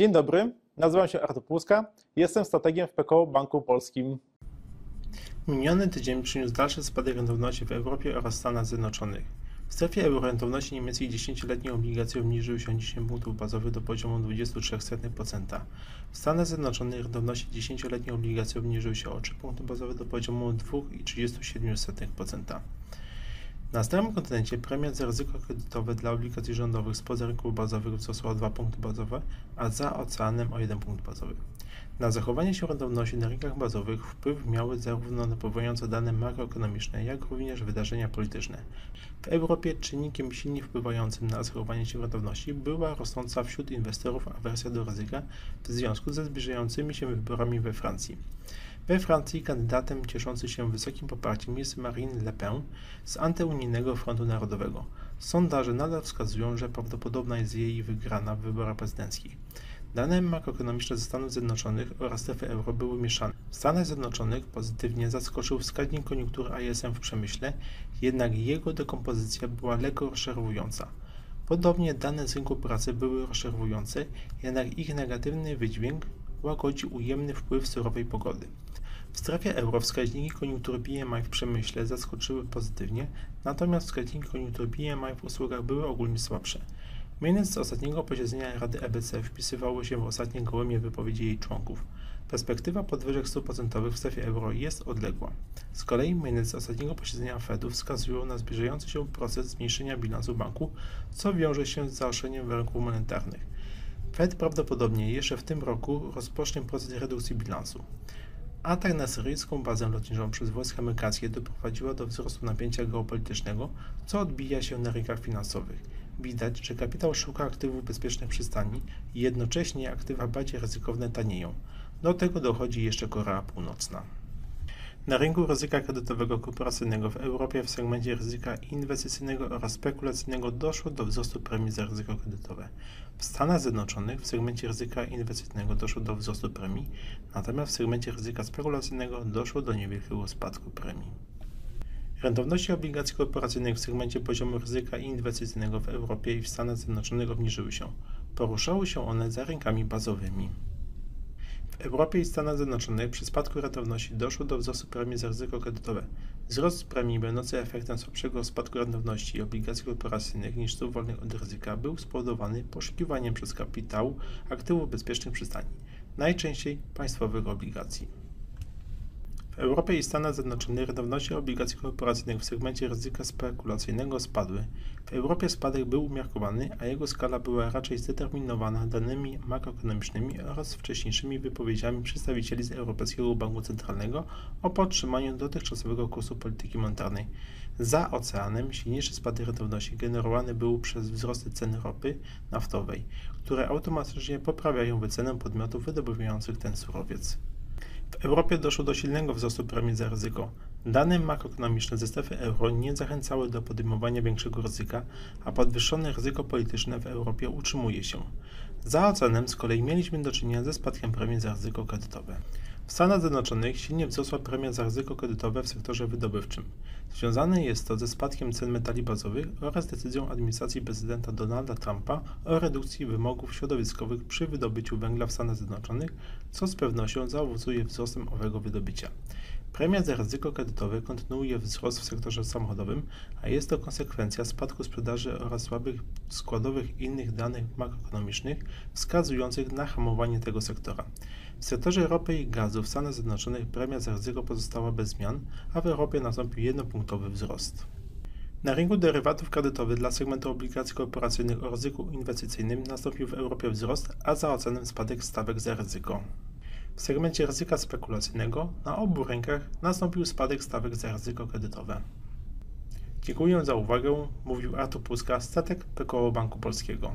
Dzień dobry, nazywam się Artur Płuska, jestem strategiem w PKO Banku Polskim. Miniony tydzień przyniósł dalszy spadek rentowności w Europie oraz Stanach Zjednoczonych. W strefie euro rentowności niemieckiej 10-letniej obligacje obniżyły się o 10 punktów bazowych do poziomu 23%. W Stanach Zjednoczonych rentowności 10-letniej obligacje obniżyły się o 3 punkty bazowe do poziomu 2,37%. Na starym kontynencie premia za ryzyko kredytowe dla obligacji rządowych spoza rynków bazowych wzrosła o 2 punkty bazowe, a za oceanem o 1 punkt bazowy. Na zachowanie się rentowności na rynkach bazowych wpływ miały zarówno napływające dane makroekonomiczne, jak również wydarzenia polityczne. W Europie czynnikiem silnie wpływającym na zachowanie się rentowności była rosnąca wśród inwestorów awersja do ryzyka w związku ze zbliżającymi się wyborami we Francji. We Francji kandydatem cieszący się wysokim poparciem jest Marine Le Pen z antyunijnego Frontu Narodowego. Sondaże nadal wskazują, że prawdopodobna jest jej wygrana w wyborach prezydenckich. Dane makroekonomiczne ze Stanów Zjednoczonych oraz strefy euro były mieszane. W Stanach Zjednoczonych pozytywnie zaskoczył wskaźnik koniunktury ISM w przemyśle, jednak jego dekompozycja była lekko rozczarowująca. Podobnie dane z rynku pracy były rozczarowujące, jednak ich negatywny wydźwięk łagodzi ujemny wpływ surowej pogody. W strefie euro wskaźniki koniunktury PMI w przemyśle zaskoczyły pozytywnie, natomiast wskaźniki koniunktury PMI w usługach były ogólnie słabsze. Minus z ostatniego posiedzenia Rady EBC wpisywało się w ostatnie gołębie wypowiedzi jej członków. Perspektywa podwyżek stóp procentowych w strefie euro jest odległa. Z kolei minus z ostatniego posiedzenia Fedu wskazują na zbliżający się proces zmniejszenia bilansu banku, co wiąże się z zaostrzeniem warunków monetarnych. Fed prawdopodobnie jeszcze w tym roku rozpocznie proces redukcji bilansu. Atak na syryjską bazę lotniczą przez wojska amerykańskie doprowadziła do wzrostu napięcia geopolitycznego, co odbija się na rynkach finansowych. Widać, że kapitał szuka aktywów bezpiecznych przystani i jednocześnie aktywa bardziej ryzykowne tanieją. Do tego dochodzi jeszcze Korea Północna. Na rynku ryzyka kredytowego korporacyjnego w Europie w segmencie ryzyka inwestycyjnego oraz spekulacyjnego doszło do wzrostu premii za ryzyko kredytowe. W Stanach Zjednoczonych w segmencie ryzyka inwestycyjnego doszło do wzrostu premii, natomiast w segmencie ryzyka spekulacyjnego doszło do niewielkiego spadku premii. Rentowności obligacji korporacyjnych w segmencie poziomu ryzyka inwestycyjnego w Europie i w Stanach Zjednoczonych obniżyły się. Poruszały się one za rynkami bazowymi. W Europie i Stanach Zjednoczonych przy spadku rentowności doszło do wzrostu premii za ryzyko kredytowe. Wzrost premii będący efektem słabszego spadku rentowności obligacji korporacyjnych niż stóp wolnych od ryzyka był spowodowany poszukiwaniem przez kapitał aktywów bezpiecznych przystani, najczęściej państwowych obligacji. Europie i Stanach Zjednoczonych rentowności obligacji korporacyjnych w segmencie ryzyka spekulacyjnego spadły. W Europie spadek był umiarkowany, a jego skala była raczej zdeterminowana danymi makroekonomicznymi oraz wcześniejszymi wypowiedziami przedstawicieli z Europejskiego Banku Centralnego o podtrzymaniu dotychczasowego kursu polityki monetarnej. Za oceanem silniejszy spadek rentowności generowany był przez wzrosty ceny ropy naftowej, które automatycznie poprawiają wycenę podmiotów wydobywających ten surowiec. W Europie doszło do silnego wzrostu premii za ryzyko. Dane makroekonomiczne ze strefy euro nie zachęcały do podejmowania większego ryzyka, a podwyższone ryzyko polityczne w Europie utrzymuje się. Za oceanem z kolei mieliśmy do czynienia ze spadkiem premii za ryzyko kredytowe. W Stanach Zjednoczonych silnie wzrosła premia za ryzyko kredytowe w sektorze wydobywczym. Związane jest to ze spadkiem cen metali bazowych oraz decyzją administracji prezydenta Donalda Trumpa o redukcji wymogów środowiskowych przy wydobyciu węgla w Stanach Zjednoczonych, co z pewnością zaowocuje wzrostem owego wydobycia. Premia za ryzyko kredytowe kontynuuje wzrost w sektorze samochodowym, a jest to konsekwencja spadku sprzedaży oraz słabych składowych innych danych makroekonomicznych wskazujących na hamowanie tego sektora. W sektorze ropy i gazu w Stanach Zjednoczonych premia za ryzyko pozostała bez zmian, a w Europie nastąpił jednopunktowy wzrost. Na rynku derywatów kredytowych dla segmentu obligacji korporacyjnych o ryzyku inwestycyjnym nastąpił w Europie wzrost, a za ocenem spadek stawek za ryzyko. W segmencie ryzyka spekulacyjnego na obu rynkach nastąpił spadek stawek za ryzyko kredytowe. Dziękuję za uwagę, mówił Artur Puska, statek PKO Banku Polskiego.